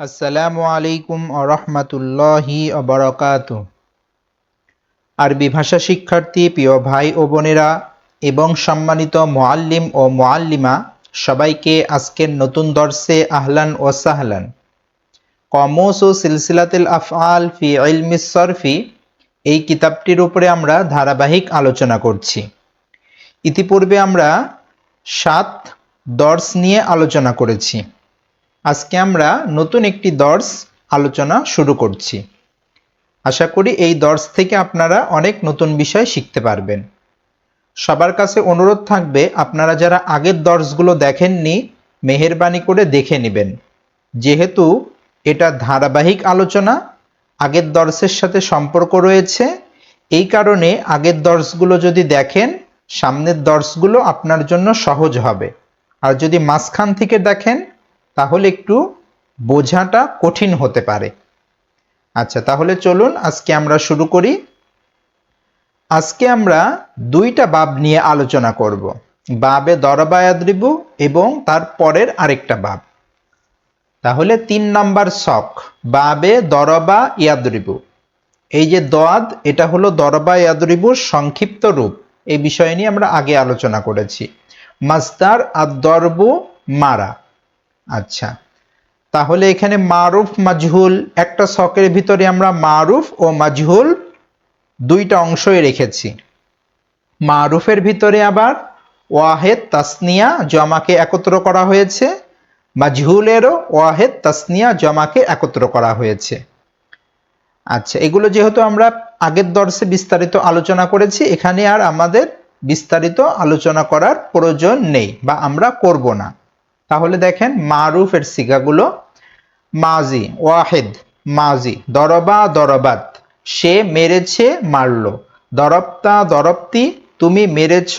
আসসালামু আলাইকুম আরহামাতুল্লাহি অবরকাত আরবি ভাষা শিক্ষার্থী, প্রিয় ভাই ও বোনেরা এবং সম্মানিত মোয়াল্লিম ও মোয়াল্লিমা সবাইকে আজকের নতুন দর্শে আহলান ও সাহলান। কমোস ও সিলসিলাতুল আফআল ফি ইলমিস সরফি, এই কিতাবটির উপরে আমরা ধারাবাহিক আলোচনা করছি। ইতিপূর্বে আমরা সাত দর্শ নিয়ে আলোচনা করেছি। আজকে আমরা নতুন একটি দর্শ আলোচনা শুরু করছি। আশা করি এই দর্শ থেকে আপনারা অনেক নতুন বিষয় শিখতে পারবেন। সবার কাছে অনুরোধ থাকবে, আপনারা যারা আগের দর্শগুলো দেখেননি, মেহেরবানি করে দেখে নেবেন। যেহেতু এটা ধারাবাহিক আলোচনা, আগের দর্শের সাথে সম্পর্ক রয়েছে, এই কারণে আগের দর্শগুলো যদি দেখেন, সামনের দর্শগুলো আপনার জন্য সহজ হবে। আর যদি মাঝখান থেকে দেখেন তাহলে একটু বোঝাটা কঠিন হতে পারে। আচ্ছা তাহলে চলুন আজকে আমরা শুরু করি। আজকে আমরা দুইটা বাব নিয়ে আলোচনা করব। বাবে দরবা ইয়াদ্রিবু এবং তার পরের আরেকটা বাব। তাহলে তিন নাম্বার শখ, বাবে দরবা ইয়াদ্রিবু এই যে দোয়াদ, এটা হলো দরবা ইয়াদরিবুর সংক্ষিপ্ত রূপ। এই বিষয় নিয়ে আমরা আগে আলোচনা করেছি। মাস্তার আর দরবু মারা। আচ্ছা। তাহলে এখানে মারুফ, মাজহুল একটা শখের ভিতরে আমরা মারুফ ও মাজহুল দুইটা অংশই রেখেছি। মারুফের ভিতরে আবার ওয়াহেদ, তাসনিয়া জমাকে একত্র করা হয়েছে। মাজহুলেরও ওয়াহেদ, তাসনিয়া জমাকে একত্র করা হয়েছে। আচ্ছা এগুলো যেহেতু আমরা আগের দর্শে বিস্তারিত আলোচনা করেছি, এখানে আর আমাদের বিস্তারিত আলোচনা করার প্রয়োজন নেই বা আমরা করব না। তাহলে দেখেন মারুফের সিগাগুলো মাজি, ওয়াহেদ, মাজি, দরবা, দরবাত। সে মেরেছে, মারলো। দরপ্তা দরপ্তি তুমি মেরেছ,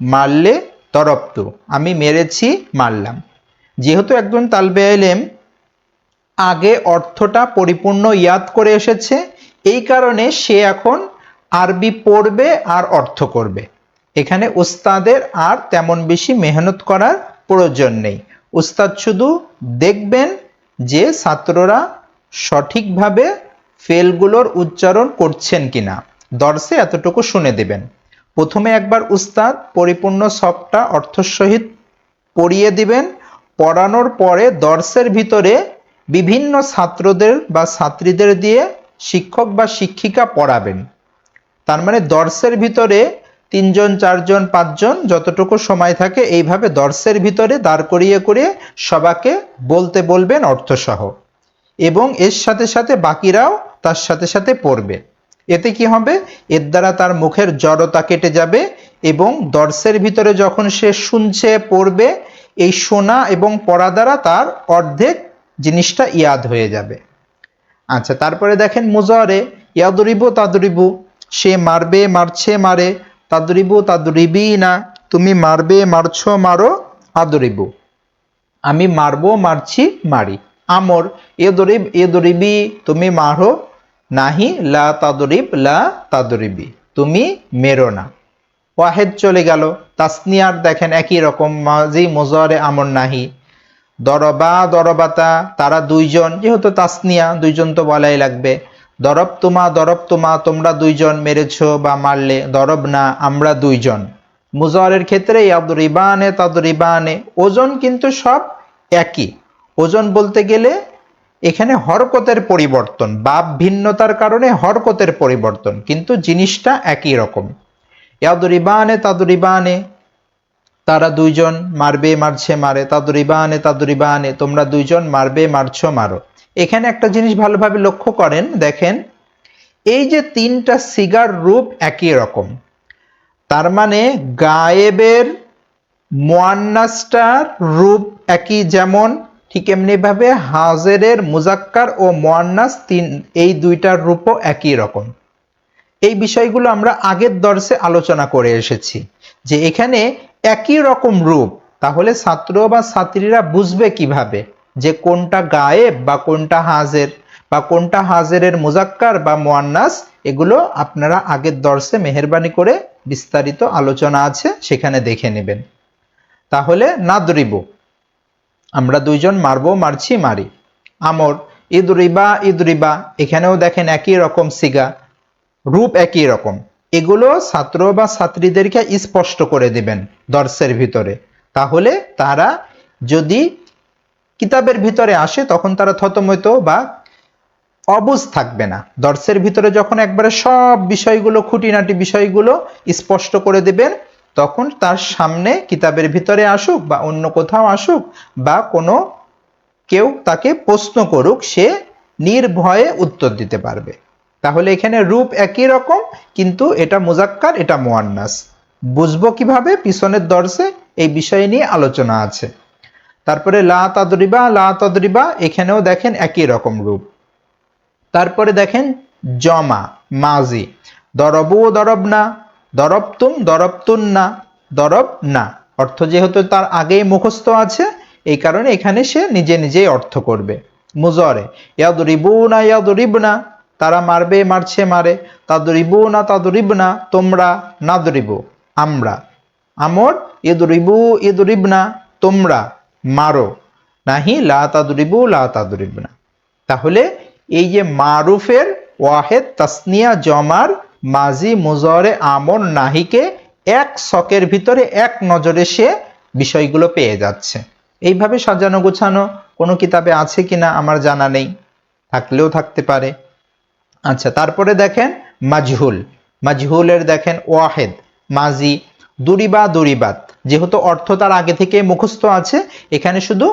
মারলে দরবতু। আমি মেরেছি, মারলাম। যেহেতু একজন তালবে এলেম, আগে অর্থটা পরিপূর্ণ ইয়াদ করে এসেছে, এই কারণে সে এখন আরবি পড়বে আর অর্থ করবে। এখানে উস্তাদের আর তেমন বেশি মেহনত করার প্রয়োজন নেই। উস্তাদ শুধু দেখবেন যে ছাত্ররা সঠিকভাবে ফেলগুলোর উচ্চারণ করছেন কিনা। দর্শে এতটুকু শুনে দেবেন। প্রথমে একবার উস্তাদ পরিপূর্ণ সবটা অর্থসহিত পড়িয়ে দিবেন। পড়ানোর পরে দর্শের ভিতরে বিভিন্ন ছাত্রদের বা ছাত্রীদের দিয়ে শিক্ষক বা শিক্ষিকা পড়াবেন। তার মানে দর্শের ভিতরে তিনজন, চারজন, পাঁচজন যতটুকু সময় থাকে এইভাবে দর্শের ভিতরে দাঁড় করিয়ে করিয়ে সবাকে বলতে বলবেন অর্থসহ। এবং এর সাথে সাথে বাকিরাও তার সাথে সাথে পড়বে। এতে কি হবে? এর দ্বারা তার মুখের জড়তা কেটে যাবে এবং দর্শের ভিতরে যখন সে শুনছে, পড়বে, এই শোনা এবং পড়া দ্বারা তার অর্ধেক জিনিসটা ইয়াদ হয়ে যাবে। আচ্ছা তারপরে দেখেন মুজরে, ইয়াদরিবু তাদরিবু, সে মারবে, মারছে, মারে তাদরিবু তাদরিবি না তুমি মারবে, মারছো, মারো, আদরিবু। আমি মারবো, মারছি, মারি। আমর এ দরিব এ দরিবি তুমি মারো, নাহি, লা তাদরিব, লা তাদরিবি। তুমি মেরো না। ওয়াহেদ চলে গেল। তাসনিয়ার দেখেন একই রকম, মাজি, মোজরে, আমর, নাহি। দরবা, দরবাতা, তারা দুইজন, যেহেতু তাসনিয়া, দুইজন তো বলাই লাগবে। দরব তোমা দরব তোমা, তোমরা দুইজন মেরেছ বা মারলে, দরব না, আমরা দুইজন। মুজরের ক্ষেত্রে ইয়াদরিবানে, তাদরিবানে, ওজন কিন্তু সব একই। ওজন বলতে গেলে এখানে হরকতের পরিবর্তন, বাপ ভিন্নতার কারণে হরকতের পরিবর্তন, কিন্তু জিনিসটা একই রকম। ইয়াদরিবানে, তাদরিবানে তারা দুইজন মারবে, মারছে, মারে। তাদরিবানে তাদরিবানে, তোমরা দুইজন মারবে, মারছো, মারো। এখানে একটা জিনিস ভালোভাবে লক্ষ্য করেন, দেখেন, এই যে তিনটা সিগার রূপ একই রকম। তার মানে গায়েবের মোয়ান্নাসটার রূপ একই যেমন, ঠিক এমনিভাবে হাজেরের মুজাক্কার ও মোয়ান্নাস তিন, এই দুইটার রূপও একই রকম। এই বিষয়গুলো আমরা আগের দর্শে আলোচনা করে এসেছি যে এখানে একই রকম রূপ, তাহলে ছাত্র বা ছাত্রীরা বুঝবে কীভাবে যে কোনটা গায়েব বা কোনটা হাজের বা কোনটা হাজেরের মুজাক্কার বা মোয়ান্নাস? এগুলো আপনারা আগের দর্শে মেহরবানি করে বিস্তারিত আলোচনা আছে, সেখানে দেখে নেবেন। তাহলে নাদরিব, আমরা দুইজন মারবো, মারছি, মারি। আমর, ইদরিবা ইদরিবা, এখানেও দেখেন একই রকম সিগা, রূপ একই রকম। এগুলো ছাত্র বা ছাত্রীদেরকে স্পষ্ট করে দিবেন দর্শের ভিতরে। তাহলে তারা যদি কিতাবের ভিতরে আসে, তখন তারা থতমত বা অবুজ থাকবে না। দর্শের ভিতরে যখন একবারে সব বিষয়গুলো, খুঁটিনাটি বিষয়গুলো স্পষ্ট করে দেবেন, তখন তার সামনে কিতাবের ভিতরে আসুক বা অন্য কোথাও আসুক বা কোনো কেউ তাকে প্রশ্ন করুক, সে নির্ভয়ে উত্তর দিতে পারবে। তাহলে এখানে রূপ একই রকম, কিন্তু এটা মুজাক্কার, এটা মোয়ান্নাস। বুঝব কীভাবে? পিছনের দর্শে এই বিষয় নিয়ে আলোচনা আছে। তারপরে লা তাদরিবা, লা তদরিবা, এখানেও দেখেন একই রকম রূপ। তারপরে দেখেন জমা, মাজি। দরবু দরব না দরবতুম দরবতুন না দরব না অর্থ যেহেতু তার আগেই মুখস্থ আছে, এই কারণে এখানে সে নিজে নিজেই অর্থ করবে। মুজরে ইয়াদরিবু না ইয়াদরিব না তারা মারবে, মারছে, মারে। তাদরিবু না তাদরিব না তোমরা নাদরিব, আমরা। আমর, ইদরিবু ইদরিব না তোমরা মারো। নাহি, লা তাদরিবু, লা তাদরিব না তাহলে এই যে মারুফের ওয়াহেদ তাসনিয়া জমার মাজি মুজরে আমর নাহিকে এক শকের ভিতরে এক নজরে সে বিষয়গুলো পেয়ে যাচ্ছে। এইভাবে সাজানো গোছানো কোনো কিতাবে আছে কিনা আমার জানা নেই। থাকলেও থাকতে পারে। আচ্ছা তারপরে দেখেন মাজহুল। মাজহুলের দেখেন ওয়াহেদ, মাজি, দুরিবা, দুরিবাত। যেহেতু অর্থ তার আগে থেকে মুখস্থ আছে, এখানে শুধু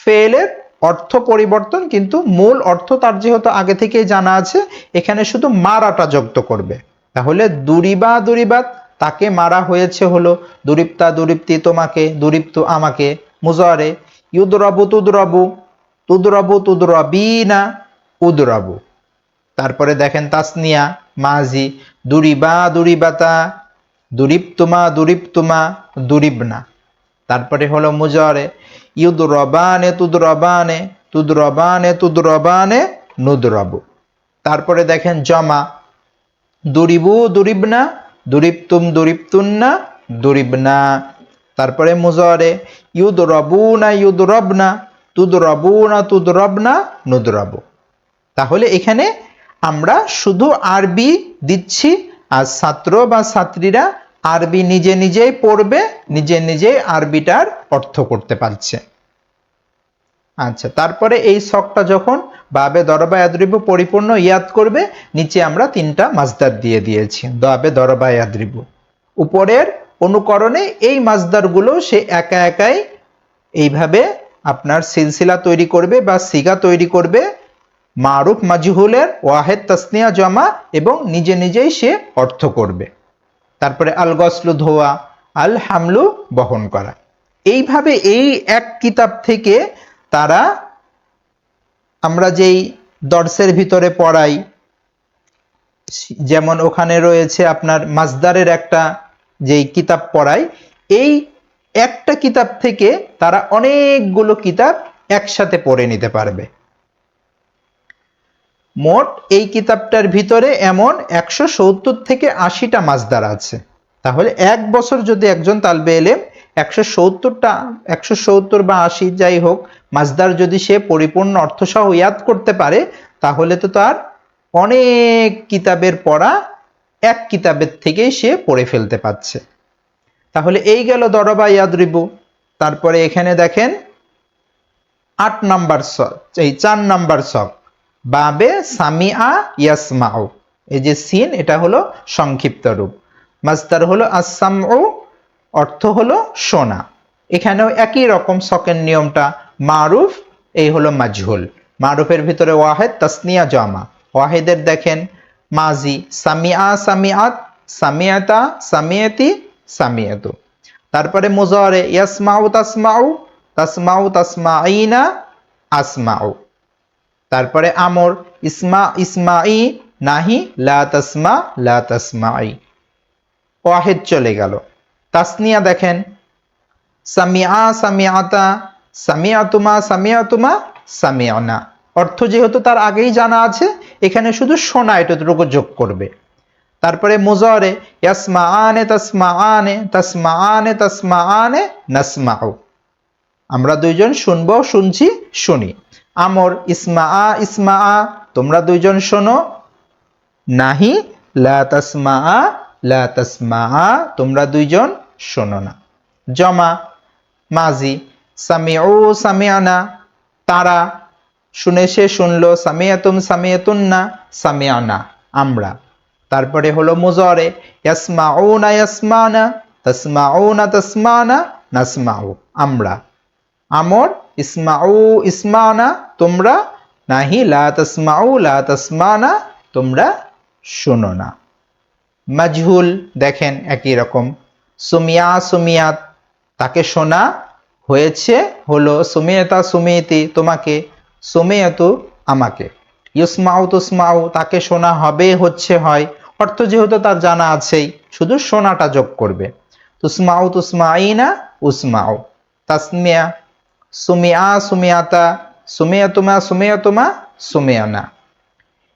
ফেলের অর্থ পরিবর্তন, কিন্তু মূল অর্থ তার যেহেতু আগে থেকেই জানা আছে, এখানে শুধু মারাটা যুক্ত করবে। তাহলে দুরিবা, দুরিবাত তাকে মারা হয়েছে হলো, দুরিপ্তা, দুরিপ্তি তোমাকে, দুরিপ্তু আমাকে, মুজরে, ইউদরাবু, তুদরাবু তুদরাবু না উদরাবু। তারপরে দেখেন তাসনিয়া, মাজি, দুরিবা, দুরিবাতা দুরিপ্তুমা দুরিপ্তুমা দুরিবনা। তারপরে হলো মুজরে, ইউদরবানে, তুদরবানে তুদরবানে তুদরবানে, নুদরাবু। তারপরে দেখেন জমা, দুরিবু দুরিব দুরিবনা দুরিপ্তুম দুরিপ্তুন্না দুরিবনা। তারপরে মুজরে, ইউদরবুনা, ইউদরবনা, তুদরবুনা, তুদরবনা, নুদরাবু। তাহলে এখানে আমরা শুধু আরবি দিচ্ছি, আর ছাত্র বা ছাত্রীরা আরবি নিজে নিজেই পড়বে, নিজে নিজেই আরবিটার অর্থ করতে পারছে। আচ্ছা তারপরে এই শখটা যখন বাবে দরবা ইয়াদ্রিবু পরিপূর্ণ ইয়াদ করবে, নিচে আমরা তিনটা মাজদার দিয়ে দিয়েছি দবে দরবা ইয়াদ্রিবু উপরের অনুকরণে এই মাজদারগুলো সে একা একাই এইভাবে আপনার সিলসিলা তৈরি করবে বা সিগা তৈরি করবে মারুফ মাজহুলের ওয়াহেদ তাসনিয়া জমা এবং নিজে নিজেই সে অর্থ করবে। তারপরে আল গসলু ধোয়া আল হামলু বহন করা। এইভাবে এই এক কিতাব থেকে তারা আমরা যেই দর্শের ভিতরে পড়াই, যেমন ওখানে রয়েছে আপনার মাজদারের একটা যেই কিতাব পড়াই, এই একটা কিতাব থেকে তারা অনেকগুলো কিতাব একসাথে পড়ে নিতে পারবে। মোট এই কিতাবটার ভিতরে এমন একশো সত্তর থেকে আশিটা মাজদার আছে। তাহলে এক বছর যদি একজন তালবে এলেম, একশো সত্তরটা, একশো সত্তর বা আশি যাই হোক মাজদার যদি সে পরিপূর্ণ অর্থসহ ইয়াদ করতে পারে, তাহলে তো তার অনেক কিতাবের পড়া এক কিতাবের থেকেই সে পড়ে ফেলতে পারছে। তাহলে এই গেল দরবা ইয়াদরিবু। তারপরে এখানে দেখেন আট নাম্বার সক এই চার নাম্বার সক বাবে সামিআ ইয়াসমাউ। এই যে সিন, এটা হলো সংক্ষিপ্ত রূপ। মাস্তার হলো আসামউ অর্থ হলো সোনা। এখানেও একই রকম শখের নিয়মটা, মারুফ, এই হলো মাজহুল। মারুফের ভিতরে ওয়াহেদ, তাসনিয়া জমা। ওয়াহেদের দেখেন, মাজি সামিয়া সামিয়াত সামিয়াতা সামিয়াতি, সামিয়াতু। তারপরে মুজরে ইয়াসমাউ, তাসমাউ তাসমাউ তাসমা তাসমাইনা আসমাউ। তারপরে আমর, ইসমা ইসমাই নাহি, লা তাসমা, লা ওয়াহেদ চলে গেল। তাসনিয়া দেখেন সামিয়া সামিয়াতা সামিয়াতুমা সামিয়াতুমা সামিয়ানা অর্থ যেহেতু তার আগেই জানা আছে, এখানে শুধু শোনা এটুকু যোগ করবে। তারপরে মুজরে ইয়াসমা আনে তসমা আনে তসমা আনে তসমা আনে নসমাও আমরা দুইজন শুনব, শুনছি, শুনি। আমর, ইসমা আ ইসমা আ, তোমরা দুইজন শোনো। নাহি, লা তাসমা আ, লা তাসমা আ, তোমরা দুইজন শোনো না। জমা, মাজি, সামিউ সামিয়ানা তারা, শুনে সে শুনলো, সামিয়াতুম সামিয়াতুন্না সামিয়ানা আমরা। তারপরে হলো মুজরে, ইয়াসমাউনা ইয়াসমানা, তাসমাউনা তাসমানা, নাসমাউ, আমরা। আমর ইসমাউ ইসমানা, তোমরা নাহি, লা তাসমাউ তোমরা শোনো না। মাজহুল দেখেন একই রকম। সুমিয়া, সুমিয়াত, তাকে শোনা হয়েছে, হলো সুমিয়তা সুমিয়তি তোমাকে, সুমিয়তু, আমাকে। ইউসমাউ তুসমাউ, তাকে শোনা হবে, হচ্ছে, হয়। অর্থ যেহেতু তার জানা আছেই, শুধু শোনাটা যোগ করবে। তুসমাউ, তুসমাইনা, উসমাউ। তাসমিয়া সুমিয়া, সুমিয়াতা, সুমিয়াতুমা সুমিয়াতুমা, সুমিয়ানা।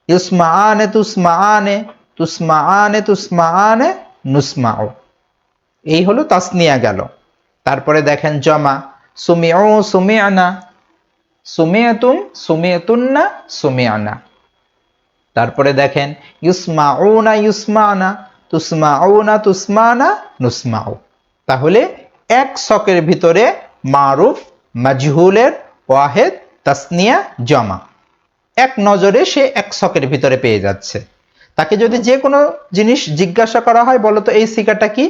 ইউসমাআনে তুসমাআনে তুসমাআনে তুসমাআনে নুসমাউ। এই হলো তাসনিয়া গেল। তারপরে দেখেন জমা, সুমিউ, সুমিয়ানা সুমিয়াতুম সুমিয়াতুন্না, সুমিয়ানা। তারপরে দেখেন ইউসমাউনা ইউসমানা তুসমাউনা, তুসমানা, নুসমাউ। তাহলে এক শকের ভিতরে মারুফ মাজহুলের ওয়াহেদ, তাসনিয়া, জমা। এক নজরে সে এক শকের ভিতরে পেয়ে যাচ্ছে। তাকে যদি যে কোনো জিনিস জিজ্ঞাসা করা হয় বলতো এই সিকাটা কি?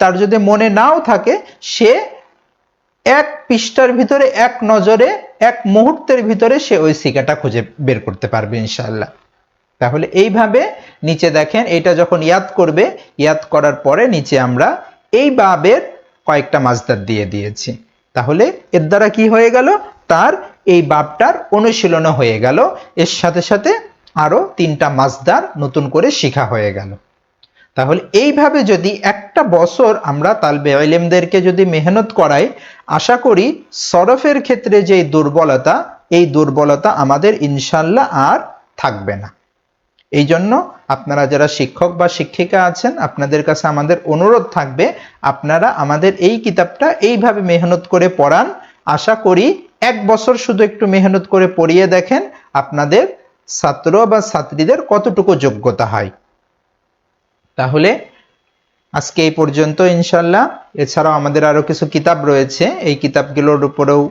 তার যদি মনে নাও থাকে, সে এক পৃষ্ঠার ভিতরে, এক নজরে, এক মুহূর্তের ভিতরে সে ওই সিকাটা খুঁজে বের করতে পারবে ইনশাল্লাহ তাহলে এইভাবে নিচে দেখেন, এটা যখন ইয়াদ করবে, ইয়াদ করার পরে নিচে আমরা এই বাবের কয়েকটা মাজদার দিয়ে দিয়েছি। তাহলে এর দ্বারা কি হয়ে গেল? তার এই বাপটার অনুশীলনও হয়ে গেল। এর সাথে সাথে আরও তিনটা মাসদার নতুন করে শিখা হয়ে গেল। তাহলে এইভাবে যদি একটা বছর আমরা তালবে ইলেমদেরকে যদি মেহনত করাই, আশা করি সরফের ক্ষেত্রে যে দুর্বলতা, এই দুর্বলতা আমাদের ইনশাল্লাহ আর থাকবে না। এই জন্য আপনারা যারা শিক্ষক বা শিক্ষিকা আছেন, আপনাদের কাছে আমাদের অনুরোধ থাকবে, আপনারা আমাদের এই কিতাবটা এইভাবে মেহনত করে পড়ান। আশা করি এক বছর শুধু একটু মেহনত করে পড়িয়ে দেখেন, আপনাদের ছাত্র বা ছাত্রীদের কতটুকু যোগ্যতা হয়। তাহলে আজকে এই পর্যন্ত ইনশাল্লাহ এছাড়াও আমাদের আরও কিছু কিতাব রয়েছে, এই কিতাবগুলোর উপরেও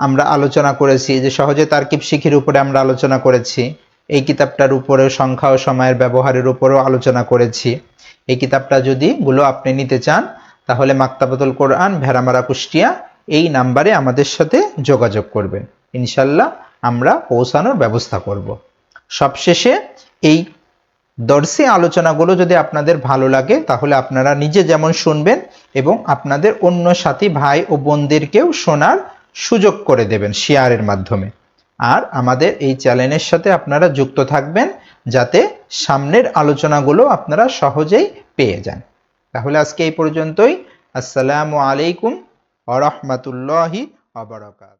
আমরা আলোচনা করেছি, যে সহজে তারকিব শিখির উপরে আমরা আলোচনা করেছি। এই কিতাবটার উপরে সংখ্যা ও সময়ের ব্যবহারের উপরেও আলোচনা করেছি। এই কিতাবটা যদি গুলো আপনি নিতে চান, তাহলে মাক্তাবাতুল কোরআন, ভেড়ামারা কুষ্টিয়া এই নাম্বারে আমাদের সাথে যোগাযোগ করবেন। ইনশাল্লাহ আমরা পৌঁছানোর ব্যবস্থা করব। সবশেষে এই দর্শী আলোচনাগুলো যদি আপনাদের ভালো লাগে, তাহলে আপনারা নিজে যেমন শুনবেন এবং আপনাদের অন্য সাথী ভাই ও বোনদেরকেও শোনার সুযোগ করে দেবেন শেয়ারের মাধ্যমে। আর আমাদের এই চ্যানেলের সাথে আপনারা যুক্ত থাকবেন যাতে সামনের আলোচনাগুলো আপনারা সহজেই পেয়ে যান। তাহলে আজকে এই পর্যন্তই। আসসালামু আলাইকুম আ রহমতুল্লাহি আবরকাত